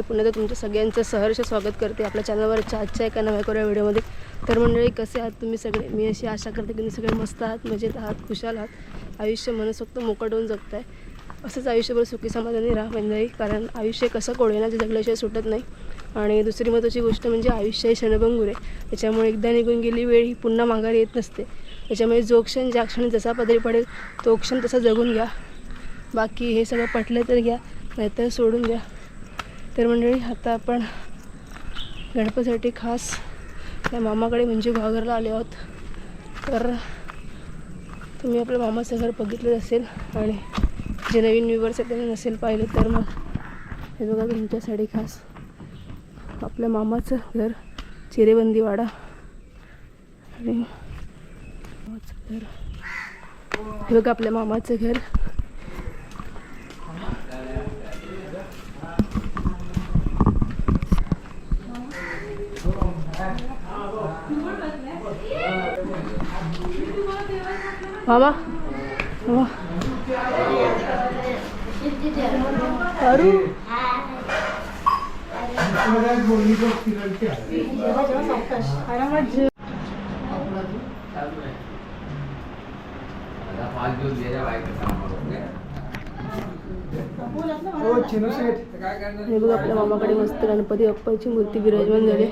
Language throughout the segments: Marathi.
मंडळी पुन्हा एकदा तुमच्या सगळ्यांचं सहर्ष स्वागत करते आपल्या चॅनलवरच्या आजच्या एका नव्या करूया व्हिडिओमध्ये. तर मंडळी कसे आहात तुम्ही सगळे? मी अशी आशा करते की तुम्ही सगळे मस्त आहात मजेत आहात खुशाल आहात. आयुष्य मनसोक्त मोकट होऊन जगताय. असंच आयुष्यभर सुखी समाधानी राहा मंडळी कारण आयुष्य कसं कोळेना जे जगल्याशिवाय सुटत नाही. आणि दुसरी महत्त्वाची गोष्ट म्हणजे आयुष्य हे क्षणभंगूर आहे. त्याच्यामुळे एकदा निघून गेली वेळ ही पुन्हा माघारी येत नसते. त्याच्यामुळे जो क्षण ज्या क्षणी जसा पदरी पडेल तो क्षण तसा जगून घ्या. बाकी हे सगळं पटलं तर घ्या नाहीतर सोडून द्या. तर मंडळी आता आपण गणपतीसाठी खास त्या मामाकडे म्हणजे घागरला आले आहोत. तर तुम्ही आपल्या मामाचं घर बघितलं असेल आणि जे नवीन व्ह्युअर्स आहेत त्यांनी नसेल पाहिलं तर मग हे बघा तुमच्यासाठी खास आपल्या मामाचं घर चिरेबंदीवाडा. आणि मामाचं घर. हे बघा आपल्या मामाचं घर. मामा मामा हे बघ आपल्या मामाकडे मस्त गणपती बाप्पाची मूर्ती विराजमान झाली.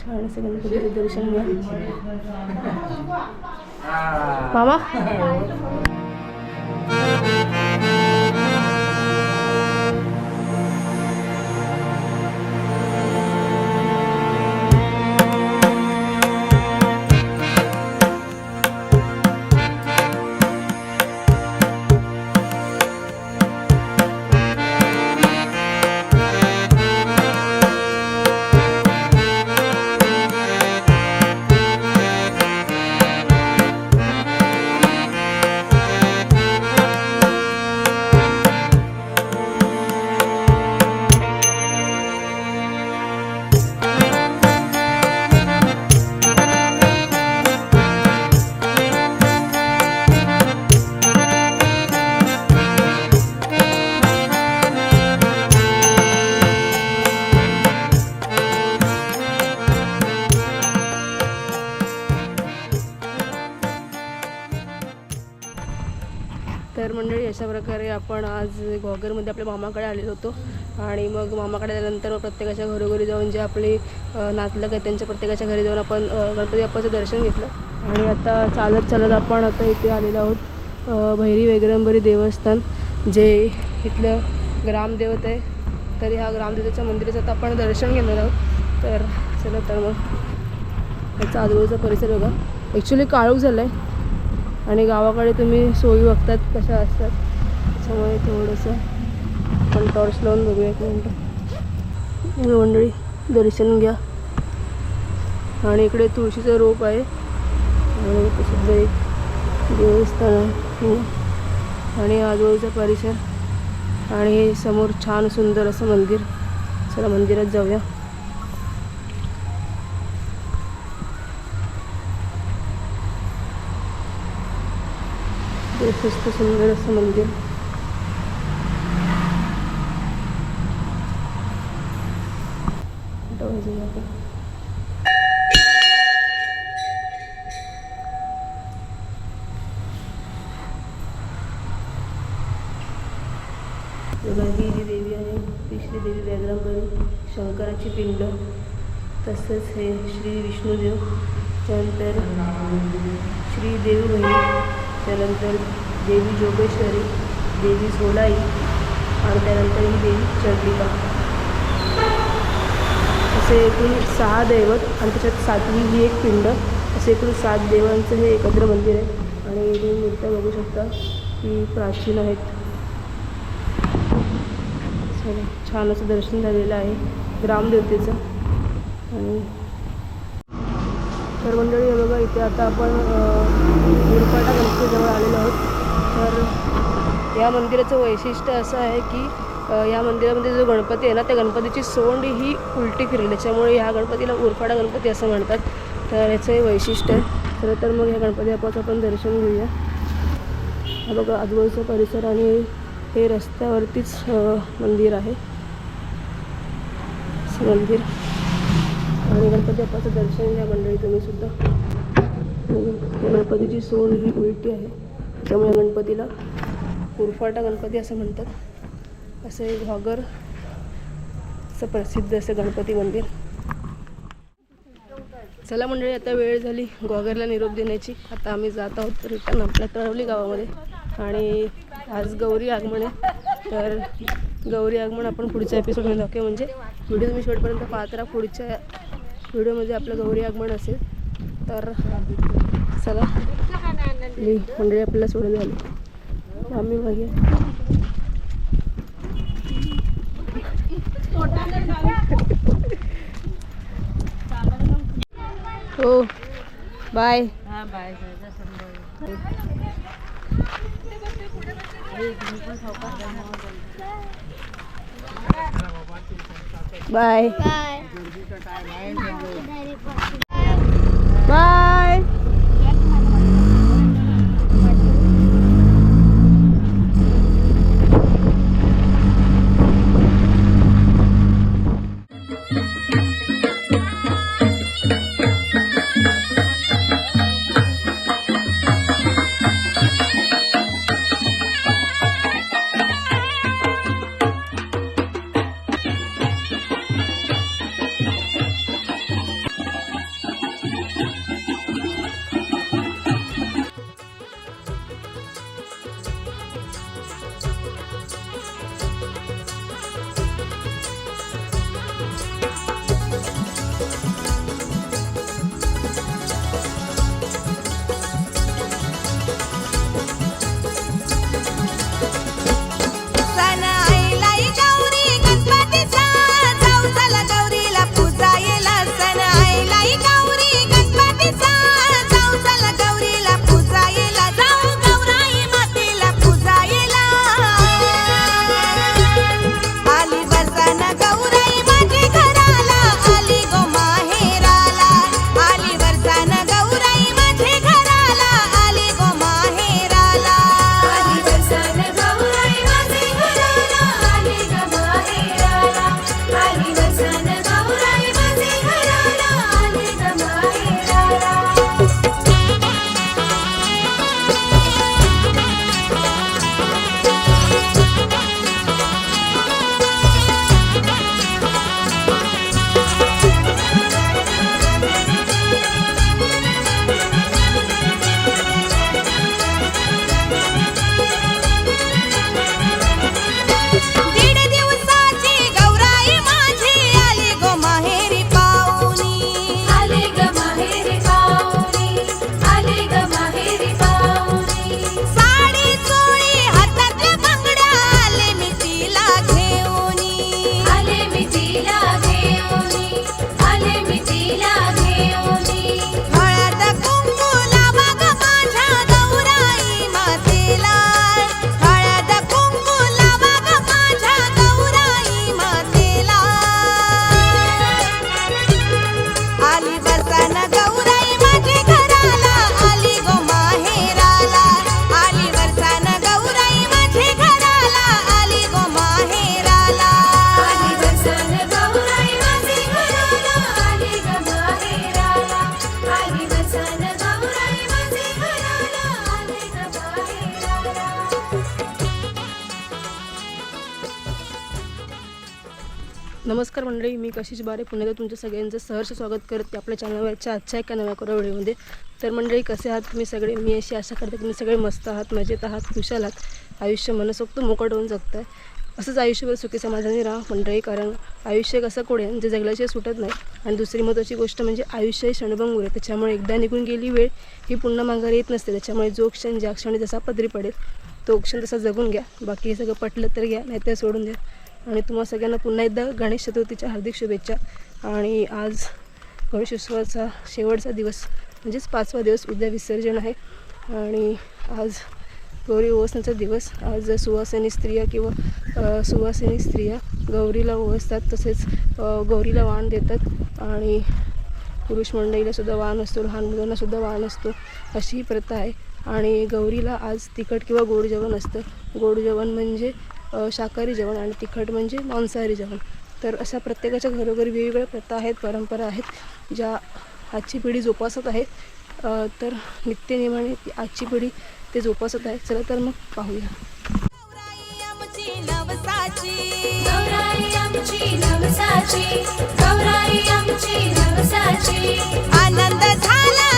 छान असे गणपतीचे दर्शन घ्या. मामा तर मंडळी अशा प्रकारे आपण आज घॉगरमध्ये आपल्या मामाकडे आलेलो होतो. आणि मग मामाकडे आल्यानंतर प्रत्येकाच्या घरोघरी जाऊन जे आपले नातलं नातलग आहेत त्यांच्या प्रत्येकाच्या घरी जाऊन आपण गणपती बाप्पाचं दर्शन घेतलं. आणि आता चालत चालत आपण आता इथे आलेलो आहोत भैरी वेगरंबरी देवस्थान जे इथलं ग्रामदेवत आहे. तर ह्या ग्रामदेवतेच्या मंदिराचं आता आपण दर्शन घेणार आहोत. तर चला तर मग याचा आजूबाजूचा परिसर बघा. ॲक्च्युली काळोख झाला आहे आणि गावाकडे तुम्ही सोयी बघतात कशा असतात. त्याच्यामुळे थोडंसं आपण टॉर्च लावून बघूया एक मिनटं. मंडळी दर्शन घ्या. आणि इकडे तुळशीचं रोप आहे. आणि सुद्धा एक देवस्थान आहे. हो. आणि आजूबाजूचा परिसर. आणि हे समोर छान सुंदर असं मंदिर. चला मंदिरात जाऊया. स्वस्त सुंदर असं मंदिर. जी देवी आहे ती श्री देवी व्याघ्रांबरी शंकराची पिंड तसंच हे श्री विष्णुदेव त्यानंतर श्री देवी बहिणी त्यानंतर देवी जोगेश्वरी देवी झोलाई आणि त्यानंतर ही देवी चंडिका. असे एकूण सहा दैवत आणि त्याच्यात सातवी ही एक पिंड. असे एकूण सात देवांचं हे एकत्र मंदिर आहे. आणि तुम्ही मूर्त्या बघू शकता की प्राचीन आहेत. छान असं दर्शन झालेलं आहे. ग्रामदेवतेचं. आणि तर मंडळी हे बघा इथे आता आपण गुरपाटा गणपतीजवळ आलेलो आहोत. तर या मंदिराचं वैशिष्ट्य असं आहे की या मंदिरामध्ये जो गणपती आहे ना त्या गणपतीची सोंड ही उलटी फिरली. त्याच्यामुळे ह्या गणपतीला उरफाडा गणपती असं म्हणतात. तर याचं हे वैशिष्ट्य आहे. खरं तर मग ह्या गणपती बाप्पाचं आपण दर्शन घेऊया. हा बघा आजूबाजूचा परिसर आणि हे रस्त्यावरतीच मंदिर आहे. मंदिर. आणि गणपती बाप्पाचं दर्शन घ्या मंडळी तुम्ही सुद्धा. गणपतीची सोंड ही उलटी आहे. त्यामुळे गणपतीला उरफाटा गणपती असं म्हणतात. असं एक घागर असं प्रसिद्ध असं गणपती मंदिर. चला मंडळी आता वेळ झाली गोगरला निरोप देण्याची. आता आम्ही जात आहोत रिटर्न आपल्या तळवली गावामध्ये. आणि आज गौरी आगमन आहे. तर गौरी आगमन आपण पुढच्या एपिसोडमध्ये दाखवूया म्हणजे व्हिडिओ तुम्ही शेवटपर्यंत पाहत राहा. पुढच्या व्हिडिओमध्ये आपलं गौरी आगमन असेल तर चला. आपली मंडळी आपल्याला सोडून झाली आम्ही बघूया हो. बाय. बाय बाय सण नमस्कार मंडळी मी कशीच बारे. पुण्यात तुमच्या सगळ्यांचं सहर्ष स्वागत करते आपल्या चॅनलवरच्या आजच्या एका नव्या कोरा व्हिडिओमध्ये. तर मंडळी कसे आहात तुम्ही सगळे? मी अशी आशा करते तुम्ही सगळे मस्त आहात मजेत आहात खुशाल आहात. आयुष्य मनसोक्त मोकट होऊन जगताय. असंच आयुष्यभर सुखी समाधानी राहा मंडळी कारण आयुष्य कसं कोडे जे जगल्याशिवाय सुटत नाही. आणि दुसरी महत्त्वाची गोष्ट म्हणजे आयुष्य हे क्षणभंगूर आहे त्याच्यामुळे एकदा निघून गेली वेळ ही पुन्हा माघारी येत नसते. त्याच्यामुळे जो क्षण ज्या क्षणी जसा पदरी पडेल तो क्षण तसा जगून घ्या. बाकी हे सगळं पटलं तर घ्या नाही तर सोडून द्या. आणि तुम्हा सगळ्यांना पुन्हा एकदा गणेश चतुर्थीच्या हार्दिक शुभेच्छा. आणि आज गणेश उत्सवाचा शेवटचा दिवस म्हणजेच पाचवा दिवस उद्या विसर्जन आहे. आणि आज गौरी ओवसण्याचा दिवस. आज सुवासिनी स्त्रिया किंवा सुवासिनी स्त्रिया गौरीला ओवासतात तसेच गौरीला वाण देतात. आणि पुरुष मंडळीलासुद्धा वाण असतो लहान मुलांनासुद्धा वाण असतो अशी ही प्रथा आहे. आणि गौरीला आज तिखट किंवा गोड जेवण असतं. गोड जेवण म्हणजे शाकाहारी जेवण आणि तिखट म्हणजे मांसाहारी जेवण. तर अशा प्रत्येकाच्या घरोघरी वेगवेगळ्या प्रथा आहेत परंपरा आहेत ज्या आजची पिढी जोपासत आहे. तर नित्यनियमाने ती आजची पिढी ते जोपासत आहे. चला तर मग पाहूया. आनंद झाला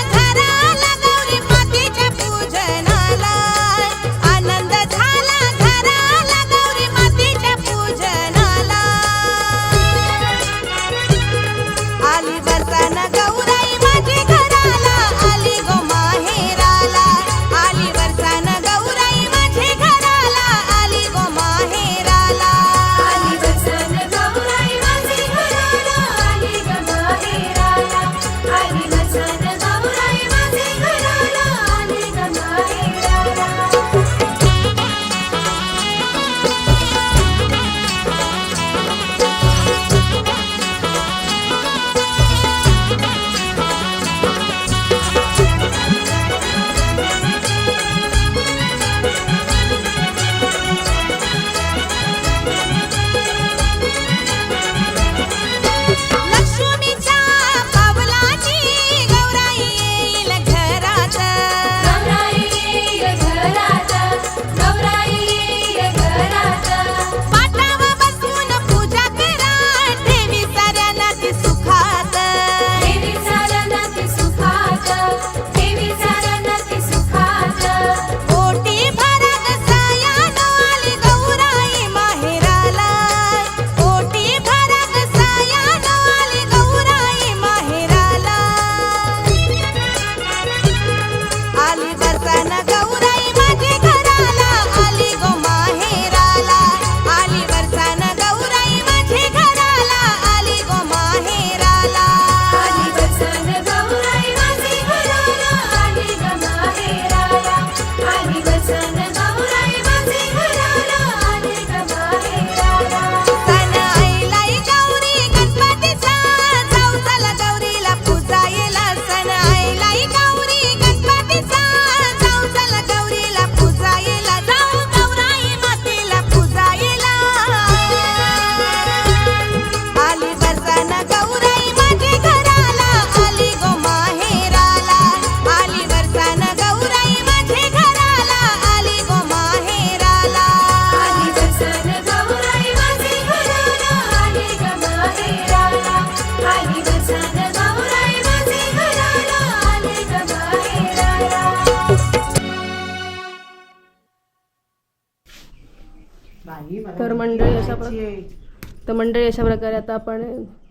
तर मंडळी अशा प्रकारे आता आपण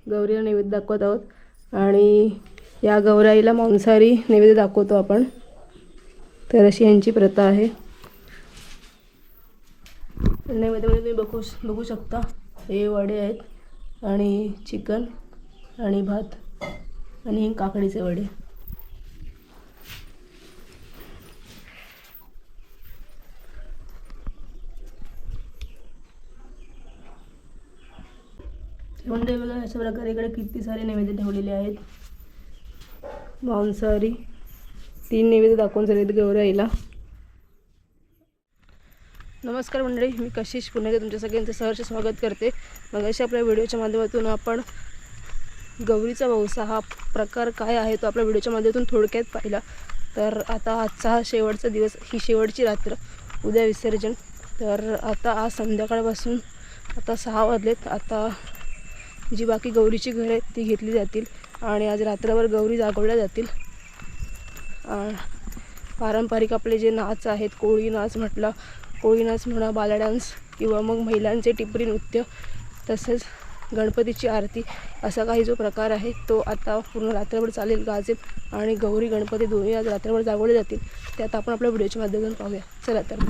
गौरीला नैवेद्य दाखवत आहोत. आणि या गौराईला मांसाहारी नैवेद्य दाखवतो आपण. तर अशी यांची प्रथा आहे. नैवेद्यामध्ये तुम्ही बघू बघू शकता. हे वडे आहेत आणि चिकन आणि भात आणि काकडीचे वडे. म्हणजे वगैरे अशा प्रकारे इकडे किती सारे नैवेद्य ठेवलेले आहेत. मांसाहारी तीन नैवेद्य दाखवून झाले गौराईला. नमस्कार मंडळी मी कशिश पुन्हा तुमच्या सगळ्यांचं सहर्ष स्वागत करते. मग अशा आपल्या व्हिडिओच्या माध्यमातून आपण गौरीचा वौसा हा प्रकार काय आहे तो आपल्या व्हिडिओच्या माध्यमातून थोडक्यात पाहिला. तर आता आजचा हा शेवटचा दिवस ही शेवटची रात्र उद्या विसर्जन. तर आता आज संध्याकाळपासून आता सहा वाजलेत. आता जी बाकी गौरीची घरं आहेत ती घेतली जातील. आणि आज रात्रभर गौरी जागवल्या जातील. पारंपरिक आपले जे नाच आहेत कोळी नाच म्हटलं कोळी नाच म्हणा बाला डान्स किंवा मग महिलांचे टिपरी नृत्य तसेच गणपतीची आरती असा काही जो प्रकार आहे तो आता पूर्ण रात्रभर चालेल गाजेल आणि गौरी गणपती दोन्ही आज रात्रभर जागवले जातील. त्यात आपण आपल्या व्हिडिओच्या माध्यमातून पाहूया. चला तर